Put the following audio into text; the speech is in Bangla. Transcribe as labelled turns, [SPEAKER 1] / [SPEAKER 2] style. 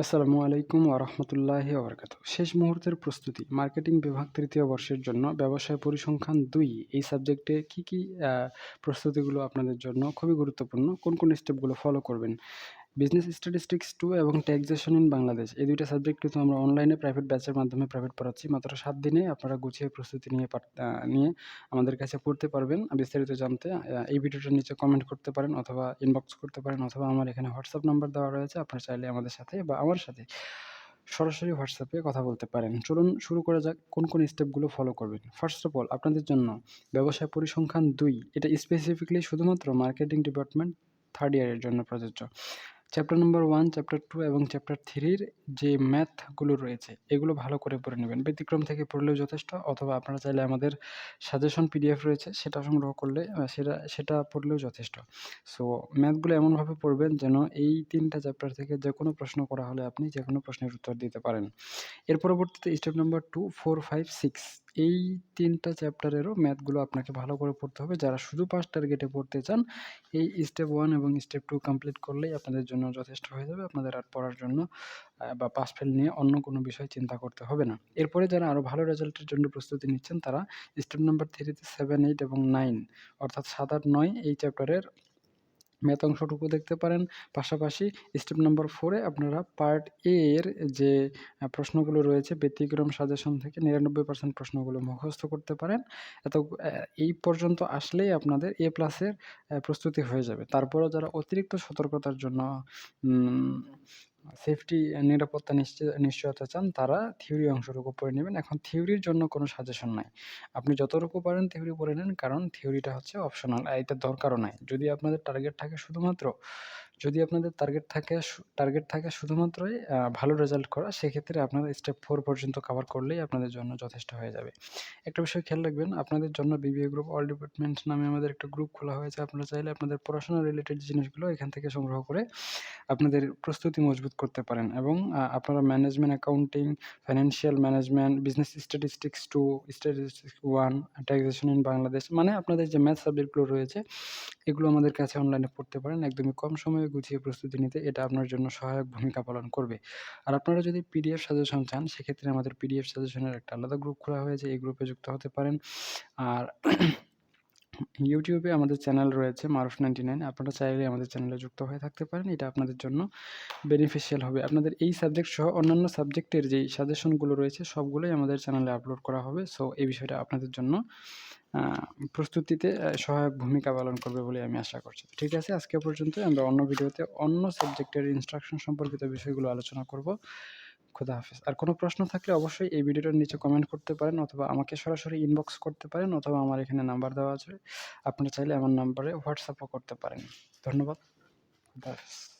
[SPEAKER 1] আসসালামু আলাইকুম ওরহমতুল্লাহ ওবরকাত শেষ মুহূর্তের প্রস্তুতি, মার্কেটিং বিভাগ তৃতীয় বর্ষের জন্য ব্যবসায় পরিসংখ্যান দুই। এই সাবজেক্টে কি কি প্রস্তুতিগুলো আপনাদের জন্য খুবই গুরুত্বপূর্ণ? কোন কোন স্টেপগুলো ফলো করবেন? বিজনেস স্ট্যাটিস্টিক্স টু এবং ট্যাক্সেশন ইন বাংলাদেশ এই দুইটা সাবজেক্ট কিন্তু আমরা অনলাইনে প্রাইভেট ব্যাচের মাধ্যমে প্রাইভেট পড়াচ্ছি। মাত্র সাত দিনে আপনারা গুছিয়ে প্রস্তুতি নিয়ে নিয়ে আমাদের কাছে পড়তে পারবেন। বিস্তারিত জানতে এই ভিডিওটার নিচে কমেন্ট করতে পারেন অথবা ইনবক্স করতে পারেন অথবা আমার এখানে হোয়াটসঅ্যাপ নাম্বার দেওয়া রয়েছে। আপনারা চাইলে আমাদের সাথে বা আমার সাথে সরাসরি হোয়াটসঅ্যাপে কথা বলতে পারেন। চলুন শুরু করা যাক, কোন কোন স্টেপগুলো ফলো করবেন? ফার্স্ট অফ অল আপনাদের জন্য ব্যবসায় পরিসংখ্যান দুই, এটা স্পেসিফিকলি শুধুমাত্র মার্কেটিং ডিপার্টমেন্ট থার্ড ইয়ারের জন্য প্রযোজ্য। Chapter number one chapter two এবং চ্যাপ্টার থ্রির যে ম্যাথগুলো রয়েছে, এগুলো ভালো করে পড়ে নেবেন। ব্যতিক্রম থেকে পড়লেও যথেষ্ট, অথবা আপনারা চাইলে আমাদের সাজেশন পিডিএফ রয়েছে, সেটা সংগ্রহ করলে সেটা সেটা পড়লেও যথেষ্ট। সো ম্যাথগুলো এমনভাবে পড়বেন যেন এই তিনটা চ্যাপ্টার থেকে যে কোনো প্রশ্ন করা হলে আপনি যে কোনো প্রশ্নের উত্তর দিতে পারেন। এর পরবর্তীতে step number two four five six এই তিনটা চ্যাপ্টারেরও ম্যাথগুলো আপনাকে ভালো করে পড়তে হবে। যারা শুধু পাঁচ টার্গেটে পড়তে চান, এই স্টেপ ওয়ান এবং স্টেপ টু কমপ্লিট করলেই আপনাদের জন্য যথেষ্ট হয়ে যাবে। আপনাদের আর পড়ার জন্য বা পাস ফেল নিয়ে অন্য কোনো বিষয় চিন্তা করতে হবে না। এরপরে যারা আরও ভালো রেজাল্টের জন্য প্রস্তুতি নিচ্ছেন, তারা স্টেপ নাম্বার থ্রিতে সেভেন এইট এবং নাইন অর্থাৎ সাত, আট, নয় এই চ্যাপ্টারের ম্যাথ অংশটুকু দেখতে পারেন। পাশাপাশি স্টেপ নাম্বার ফোরে আপনারা পার্ট এ এর যে প্রশ্নগুলো রয়েছে, ব্যতিক্রম সাজেশন থেকে নিরানব্বই পার্সেন্ট প্রশ্নগুলো মুখস্থ করতে পারেন। এত এই পর্যন্ত আসলেই আপনাদের এ প্লাসের প্রস্তুতি হয়ে যাবে। তারপরেও যারা অতিরিক্ত সতর্কতার জন্য সেফটি নিরাপত্তা নিশ্চিত নিশ্চয়তা চান, তারা থিওরি অংশটুকু পড়ে নেবেন। এখন থিওরির জন্য কোনো সাজেশন নাই। আপনি যতটুকু পারেন থিওরি পড়ে নেন, কারণ থিওরিটা হচ্ছে অপশনাল এটা দরকারও নাই। যদি আপনাদের টার্গেট থাকে শুধুমাত্র যদি আপনাদের টার্গেট থাকে টার্গেট থাকে শুধুমাত্রই ভালো রেজাল্ট করা, সেক্ষেত্রে আপনারা স্টেপ ফোর পর্যন্ত কভার করলেই আপনাদের জন্য যথেষ্ট হয়ে যাবে। একটা বিষয় খেয়াল রাখবেন, আপনাদের জন্য বিবিএ গ্রুপ অল ডিপার্টমেন্ট নামে আমাদের একটা গ্রুপ খোলা হয়েছে, আপনারা চাইলে আপনাদের পড়াশোনা রিলেটেড জিনিসগুলো, এখান থেকে সংগ্রহ করে আপনাদের প্রস্তুতি মজবুত করতে পারেন এবং আপনারা management accounting financial management business statistics two statistics one taxation in Bangladesh মানে আপনাদের যে ম্যাথ সাবজেক্টগুলো রয়েছে, এগুলো আমাদের কাছে অনলাইনে পড়তে পারেন, একদমই কম সময়ে গুছিয়ে প্রস্তুতি নিতে এটা আপনার জন্য সহায়ক ভূমিকা পালন করবে। আর আপনারা যদি পিডিএফ সাজেশন চান, সেক্ষেত্রে আমাদের পিডিএফ সাজেশনের একটা আলাদা গ্রুপ খোলা হয়েছে, এই গ্রুপে যুক্ত হতে পারেন। আর ইউটিউবে আমাদের চ্যানেল রয়েছে মারুফ নাইনটি নাইন। আপনারা চাইলে আমাদের চ্যানেলে যুক্ত হয়ে থাকতে পারেন। এটা আপনাদের জন্য বেনিফিশিয়াল হবে। আপনাদের এই সাবজেক্ট সহ অন্যান্য সাবজেক্টের যেই সাজেশনগুলো রয়েছে, সবগুলোই আমাদের চ্যানেলে আপলোড করা হবে। সো এই বিষয়টা আপনাদের জন্য প্রস্তুতিতে সহায়ক ভূমিকা পালন করবে বলে আমি আশা করছি। ঠিক আছে, আজকে পর্যন্ত আমরা অন্য ভিডিওতে অন্য সাবজেক্টের ইনস্ট্রাকশন সম্পর্কিত বিষয়গুলো আলোচনা করব। খুদা হাফেজ। আর কোনো প্রশ্ন থাকলে অবশ্যই এই ভিডিওটার নিচে কমেন্ট করতে পারেন অথবা আমাকে সরাসরি ইনবক্স করতে পারেন অথবা আমার এখানে নাম্বার দেওয়া আছে। আপনারা চাইলে আমার নাম্বারে হোয়াটসঅ্যাপও করতে পারেন। ধন্যবাদ। খুদা হাফেজ।